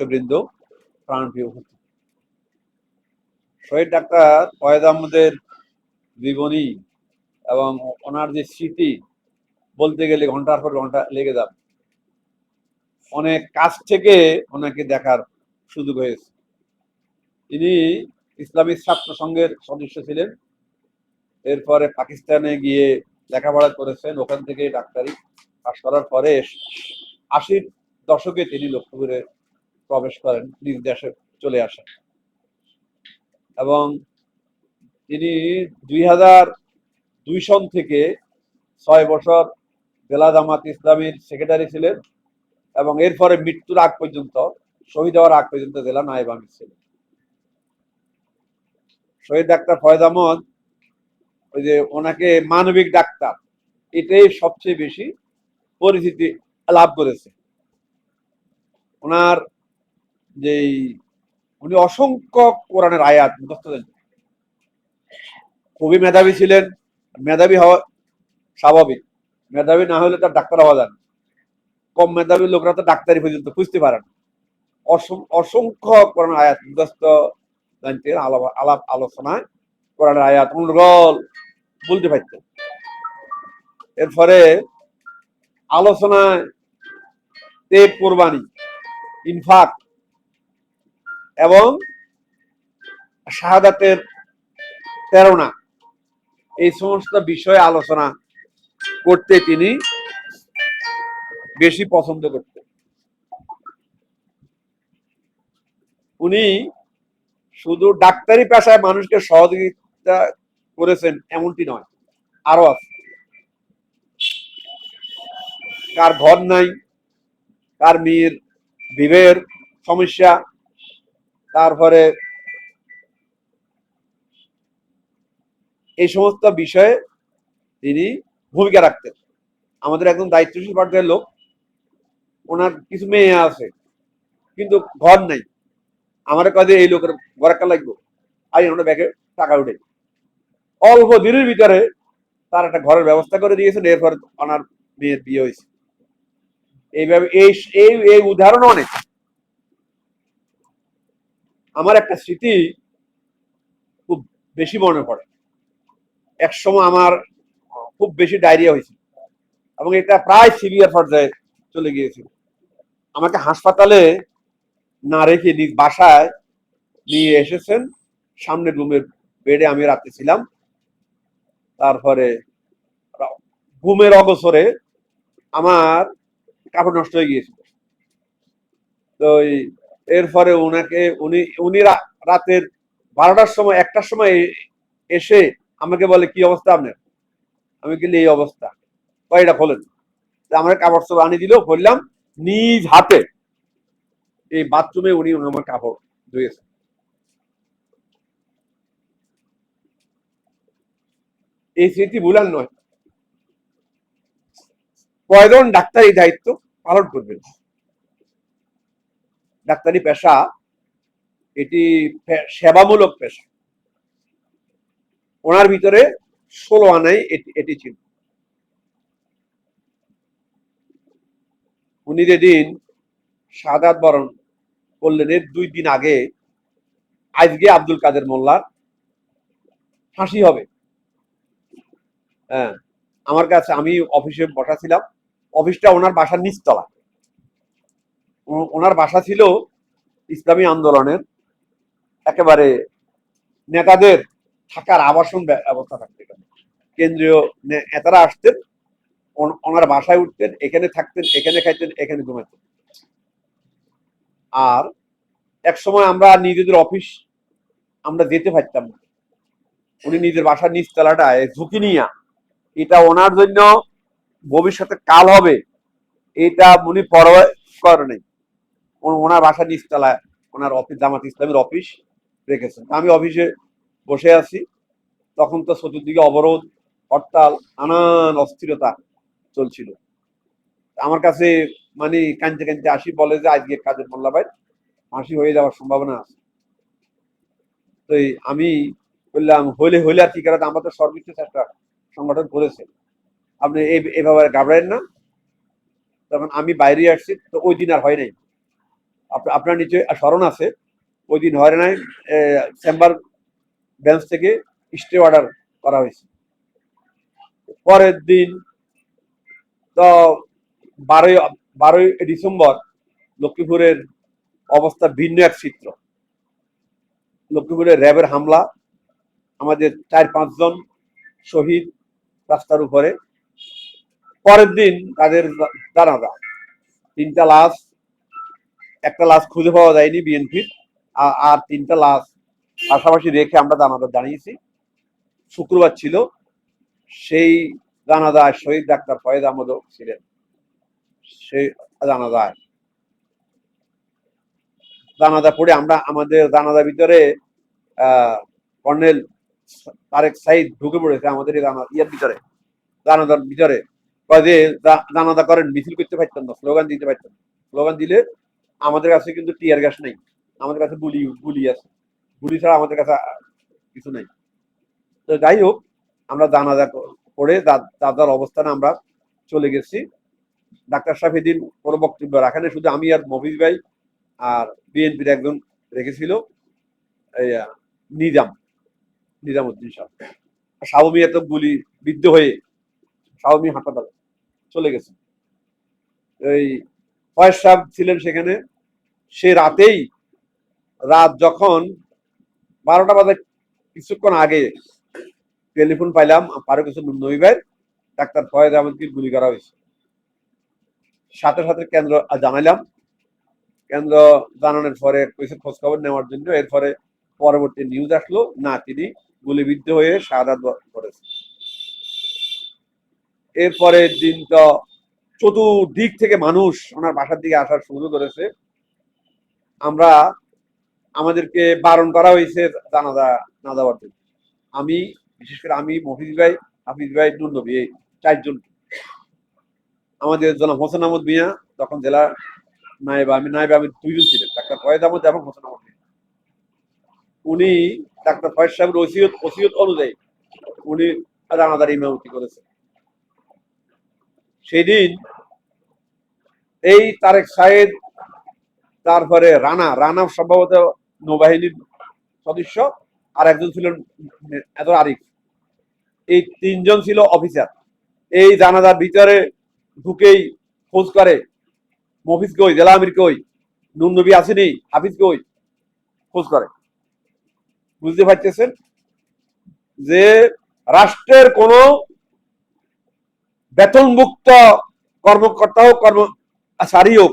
শিষ্যবৃন্দ প্রাণপ্রিয় উপস্থিত। শহীদ ডাক্তার ফয়েদ আহমদের জীবনী এবং ওনার যে স্মৃতি, বলতে গেলে ঘণ্টার পর ঘণ্টা লেগে যাবে। অনেক কাছ থেকে ওনাকে দেখার সুযোগ হয়েছে। তিনি ইসলামী ছাত্র সংঘের সদস্য ছিলেন। এরপরে পাকিস্তানে গিয়ে লেখাপড়া করেছেন। ওখান থেকে ডাক্তারি পাশ করার পরে আশির দশকে তিনি লক্ষ্মীপুরে প্রবেশ করেন, নিজ দেশে চলে আসেন। এবং তিনি দুই হাজার দুই সন থেকে ছয় বছর বেলা জামাত ইসলামীর সেক্রেটারি ছিলেন এবং এরপরে মৃত্যুর আগ পর্যন্ত, শহীদ হওয়ার আগ পর্যন্ত জেলা নায়েব আমির ছিলেন। শহীদ ডাক্তার ফয়েদ আহমদ, ওই যে ওনাকে মানবিক ডাক্তার, এটাই সবচেয়ে বেশি পরিচিতি লাভ করেছে। ওনার যেই উনি অসংখ্য কোরআনের আয়াত মুখস্থ খুবই মেধাবী ছিলেন, মেধাবী হওয়া স্বাভাবিক। মেধাবী না হলে তার ডাক্তার হওয়া যান কম মেধাবী লোকরা তো ডাক্তারি পর্যন্ত খুঁজতে পারে না। অসংখ্য কোরআন আয়াত মুখস্থ জানতেন আলাপ আলাপ আলোচনায় কোরআনের আয়াত অনুরল বলতে পারতেন। এরপরে আলোচনায় তে কোরবানি, ইনফাক এবং শাহাদাতের প্রেরণা। এই সমস্ত বিষয়ে আলোচনা করতে তিনি বেশি পছন্দ করতেন। উনি শুধু ডাক্তারি পেশায় মানুষকে সহযোগিতা করেছেন এমনটি নয় আরও আছে। কার ঘর নাই, কার মেয়ের বিবের সমস্যা তারপরে এই সমস্ত বিষয়ে তিনি ভূমিকা রাখতেন। আমাদের একদম দায়িত্বশীল পর্যায়ের লোক। ওনার কিছু মেয়ে আছে, কিন্তু ঘর নাই। আমার কাজে এই লোকের ঘর একটা লাগবে। আই আমরা ব্যাগে টাকা উঠে অল্প দিনের ভিতরে তার একটা ঘরের ব্যবস্থা করে দিয়েছেন, এরপর ওনার মেয়ের বিয়ে হয়েছে। এইভাবে এই এই এই উদাহরণ অনেক। আমার একটা স্মৃতি খুব বেশি মনে পড়ে। এক সময় আমার খুব বেশি ডায়রিয়া হয়েছিল এবং এটা প্রায় সিভিয়ার পর্যায়ে চলে গিয়েছিল। আমাকে হাসপাতালে না রেখে নিজ বাসায় নিয়ে এসেছেন। সামনের রুমের বেডে আমি রাতে ছিলাম। তারপরে ঘুমের অগসরে আমার কাপড় নষ্ট হয়ে গিয়েছিল। তো এই- এরপরে ওনাকে উনি উনি রাতের বারোটার সময়, একটার সময় এসে আমাকে বলে, কি অবস্থা আপনার? আমি কিন্তু এই অবস্থা। কয়টা খোলেন? আমার কাপড় সব আনি দিল বললাম নিজ হাতে এই বাথরুমে উনি আমার কাপড় ধুয়েছেন। এই স্মৃতি ভুলার নয়। কয়জন ডাক্তার এই দায়িত্ব পালন করবেন? ডাক্তারি পেশা, এটি সেবামূলক পেশা। ওনার ভিতরে ষোলো আনাই এটি ছিল। উনি যেদিন সাদাত বরণ করলেন, এর দুই দিন আগে আজকে আব্দুল কাদের মোল্লার ফাঁসি হবে। হ্যাঁ আমার কাছে, আমি অফিসে বসা ছিলাম, অফিসটা ওনার বাসার নিচতলা ওনার বাসা ছিল ইসলামী আন্দোলনের একেবারে নেতাদের থাকার আবাসন ব্য- ব্যবস্থা থাকতো এখানে। কেন্দ্রীয় নেতারা আসতেন ওনার বাসায় উঠতেন, এখানে থাকতেন, এখানে খাইতেন, এখানে ঘুমাতেন। আর এক সময় আমরা নিজেদের অফিস আমরা যেতে পারতাম না। উনি নিজের বাসার নিচতলাটায় ঝুঁকি নিয়া, এটা ওনার জন্য ভবিষ্যতে কাল হবে, এটা উনি পরোয়া করে নাই। ওনার বাসার নিচতলায়, ওনার অফিস জামাত ইসলামের অফিস রেখেছেন আমি অফিসে বসে আছি। তখন তো চতুর্দিকে অবরোধ, হরতাল, নানান অস্থিরতা চলছিল। আমার কাছে মানে কানতে কানতে আসি, বলে যে আজকে কাজের মোল্লা ভাই ফাঁসি হয়ে যাওয়ার সম্ভাবনা আছে। তো আমি বললাম, হইলে হইলে আর কারণ আমরা তো সর্বোচ্চ চেষ্টা সংগঠন করেছে। আপনি এভাবে ঘাবড়ায়েন না। তখন আমি বাইরে আসছি, তো ওই দিন আর হয় নাই। আপনার নিচে স্মরণ আছে, ওই দিন হয়রানায় চেম্বার বেঞ্চ থেকে স্টে অর্ডার করা হয়েছে। পরের দিন তো বারোই বারোই ডিসেম্বর লক্ষ্মীপুরের অবস্থা ভিন্ন এক চিত্র। লক্ষ্মীপুরের র্যাবের হামলা, আমাদের চার, পাঁচজন শহীদ রাস্তার উপরে। পরের দিন তাদের জানাজা, তিনটা লাশ একটা লাশ খুঁজে পাওয়া যায়নি বিএনপির আর তিনটা লাশ পাশাপাশি রেখে আমরা জানাজা জানিয়েছি শুক্রবার ছিল, সেই জানাজায় শহীদ ডাক্তার ফয়েজ আহমদও ছিলেন। সেই জানাজায় জানাজা পড়ে আমরা আমাদের জানাজা ভিতরে কর্নেল তারেক সাইদ ঢুকে পড়েছে আমাদের ইয়ের ভিতরে। জানাজার ভিতরে। যে জানাজা করেন, মিছিল করতে পারতেন না, স্লোগান দিতে পারতেন স্লোগান দিলে আমাদের কাছে কিন্তু টিয়ার গ্যাস নেই। আমাদের কাছে গুলি গুলি আছে। গুলি ছাড়া আমাদের কাছে কিছু নেই। তো যাই হোক, আমরা জানাজা করে যার অবস্থানে আমরা চলে গেছি। ডাক্তার সাহেব এদিন কোনো বক্তব্য রাখেন শুধু আমি আর মফিজ ভাই আর বিএনপির একজন রেখেছিল নিজাম, নিজামুদ্দিন সাহেব। সাহমি এত গুলি বিদ্ধ হয়ে সাহমি হাসপাতালে চলে গেছে। এই ফয়েজ সাহেব ছিলেন সেখানে। সে রাতেই, রাত যখন বারোটা বাজে কিছুক্ষণ আগে টেলিফোন পাইলাম পারো কিছু নইবার ডাক্তার ফয়েজ আহমদকে গুলি করা হয়েছে। সাথে সাথে কেন্দ্র জানাইলাম। কেন্দ্র জানানোর পরে কিছু খোঁজ খবর নেওয়ার জন্য। এরপরে পরবর্তী নিউজ আসলো, না, তিনি গুলিবিদ্ধ হয়ে শাহাদাত করেছেন। এরপরে দিন তো চতুর্দিক থেকে মানুষ ওনার বাসার দিকে আসার শুরু করেছে। আমরা আমাদেরকে বারণ করা হয়েছে জানাজা না যাওয়ার জন্য। আমি, বিশেষ করে আমি, মফিজ ভাই, হাফিজ ভাই নুনবী এই চারজন। আমাদের জনাব হোসেন আহমদ মিয়া তখন জেলা নায়েব আমি নায়েব আমি দুইজন ছিলেন, ডাক্তার ফয়েদ আহমদ এবং হোসেন আহমদ মিয়া। উনি ডাক্তার ফয়েদ সাহেবের ওসিয়ত ওসিয়ত অনুযায়ী উনি জানাজার ইমামতি করেছেন। সেদিন এই তারেক সাহেদ তারপরে রানা রানা সম্ভবত নৌবাহিনীর সদস্য, আর একজন ছিলেন এত আরিফ। এই তিনজন ছিল অফিসার। এই জানাজার ভিতরে ঢুকেই খোঁজ করে, মফিজ কই, জেলা আমির কই, নুন নবী আসেনি, হাফিজ কই, খোঁজ করে। বুঝতে পারতেছেন যে রাষ্ট্রের কোন বেতনমুক্ত কর্মকর্তা হোক কর্মচারী হোক,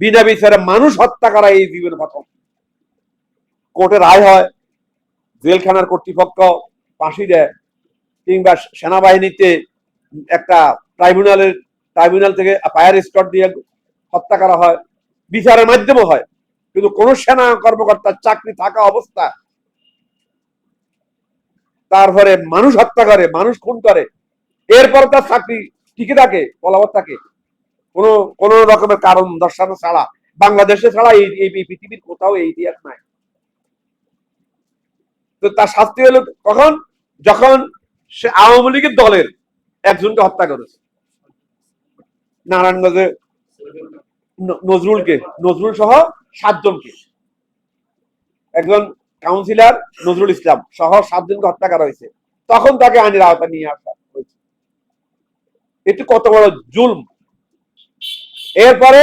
বিনা বিচারে মানুষ হত্যা করা এই জীবনে প্রথম। কোর্টে রায় হয়, জেলখানার কর্তৃপক্ষ ফাঁসি দেয়, কিংবা সেনাবাহিনীতে একটা ট্রাইব্যুনালের, ট্রাইব্যুনাল থেকে ফায়ার স্কট দিয়ে হত্যা করা হয়, বিচারের মাধ্যমে হয়। কিন্তু কোন সেনা কর্মকর্তার চাকরি থাকা অবস্থা, তারপরে মানুষ হত্যা করে, মানুষ খুন করে এরপর তার চাকরি টিকে থাকে বলাবত থাকে। কোন কোন রকমের কারণ দর্শানো ছাড়া, বাংলাদেশে ছাড়া এই পৃথিবীর কোথাও এই ইতিহাস নাই। তো তার শাস্তি হলো কখন? যখন সে আওয়ামী লীগের দলের একজনকে হত্যা করেছে। নারায়ণগঞ্জে নজরুলকে, নজরুল সহ সাতজনকে। একজন কাউন্সিলর নজরুল ইসলাম সহ সাতজনকে হত্যা করা হয়েছে। তখন তাকে আইনের আওতা নিয়ে আসা এটি কত বড় জুলম। এরপরে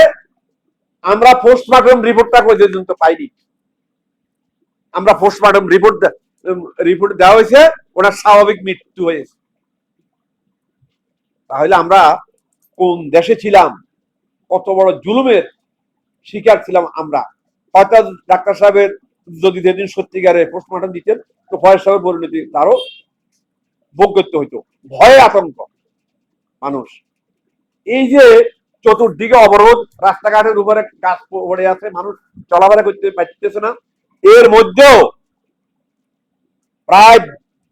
আমরা পোস্টমর্টম রিপোর্টটা করে পর্যন্ত পাইনি। আমরা পোস্টমর্টম রিপোর্ট রিপোর্ট দেওয়া হয়েছে ওনার স্বাভাবিক মৃত্যু হয়েছে। তাহলে আমরা কোন দেশে ছিলাম, কত বড় জুলুমের শিকার ছিলাম আমরা। হয়তো ডাক্তার সাহেবের যদি যেদিন সত্যিকারে পোস্টমর্টম দিতেন, তো ফয়েজ সাহেবের পরিণতি তারও ভোগ করতে হইতো। ভয়ে আতঙ্ক। মানুষ। এই যে চতুর্দিকে অবরোধ, রাস্তাঘাটের উপরে গাছ পড়ে আছে, মানুষ চলাফেরা করতে পারতেছে না। এর মধ্যেও প্রায়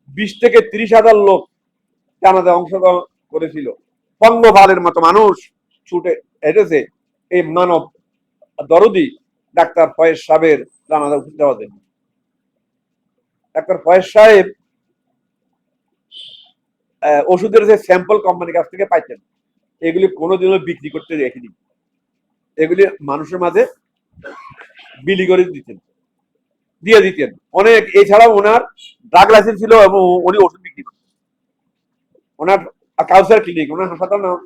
বিশ থেকে ত্রিশ হাজার লোক জানাতে অংশগ্রহণ করেছিল। পঙ্গপালের মতো মানুষ ছুটে হেঁটেছে এই মানব দরদি ডাক্তার ফয়েজ সাহেবের জানাজা দেওয়া দেন ডাক্তার ফয়েজ সাহেব ওষুধের যে স্যাম্পল কোম্পানির কাছ থেকে পাইতেন এগুলি কোনোদিনও বিক্রি করতে দেখিনি। এগুলি মানুষের মাঝে বিলি করে দিতেন, দিয়ে দিতেন। অনেক, এছাড়াও ওনার ড্রাগ লাইসেন্স ছিল এবং উনি ওষুধ বিক্রি করতেন। ওনার কাউসার ক্লিনিক ওনার হাসপাতাল নাম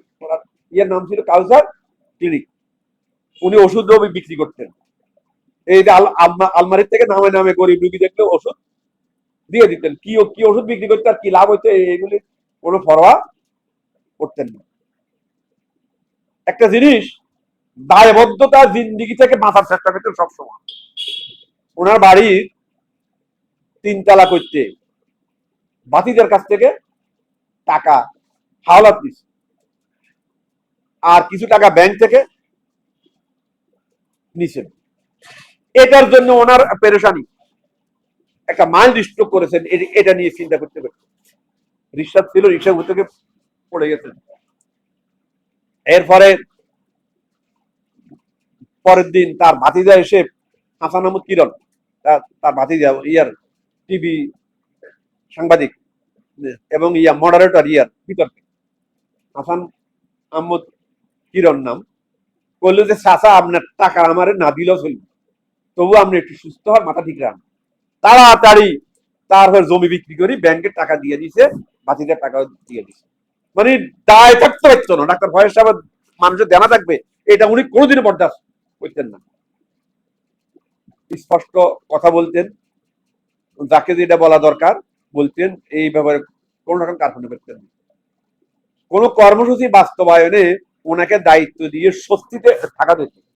ইয়ের নাম ছিল কাউসার ক্লিনিক উনি ওষুধও বিক্রি করতেন। এই আলমারির থেকে নামে নামে গরিব রুগী দেখলে ওষুধ দিয়ে দিতেন। কি কি ওষুধ বিক্রি করতে আর কি লাভ হচ্ছে এগুলি কোনো পরোয়া করতেন না। একটা জিনিস দায়বদ্ধতা জিন্দিগি থেকে বাঁচার চেষ্টা করতেন সবসময়। ওনার বাড়ির তিনতলা করতে। বাতিদের কাছ থেকে টাকা, হাওলাত দিচ্ছে আর কিছু টাকা ব্যাংক থেকে নিছেন। এটার জন্য ওনার পেরেশানি। একটা মাইল স্ট্রোক করেছেন এটা নিয়ে চিন্তা করতে রিক্সা ছিল, রিক্সার উপর থেকে পড়ে গেছেন এরপরে পরের দিন তার ভাতিজা এসে হাসান আহমদ কিরণ, তার- ভাতিজা, ইয়ার টিভি সাংবাদিক এবং ইয়া মডারেটর ইয়ার বিতর্কে হাসান আহমদ কিরণ নাম বলল যে, চাচা, আপনার টাকা আমারে না দিলেও চলবে। তবু আপনি একটু সুস্থ হন, মাথা ঠিক রাখেন। তাড়াতাড়ি তারপর জমি বিক্রি করি ব্যাংকের টাকা দিয়ে দিছে। বাতিদের টাকা দিয়ে দিছে। মানে দায় থাকতে পারতো না। ডাক্তার ভয়েস সাহেব মানুষের দেনা থাকবে, এটা উনি কোনোদিনও বরদাস্ত করতেন না। স্পষ্ট কথা বলতেন, যাকে যেটা বলা দরকার বলতেন, এই ব্যাপারে কোন রকম কারখানা করতেন না। কোনো কর্মসূচি বাস্তবায়নে ওনাকে দায়িত্ব দিয়ে স্বস্তিতে থাকা যেত।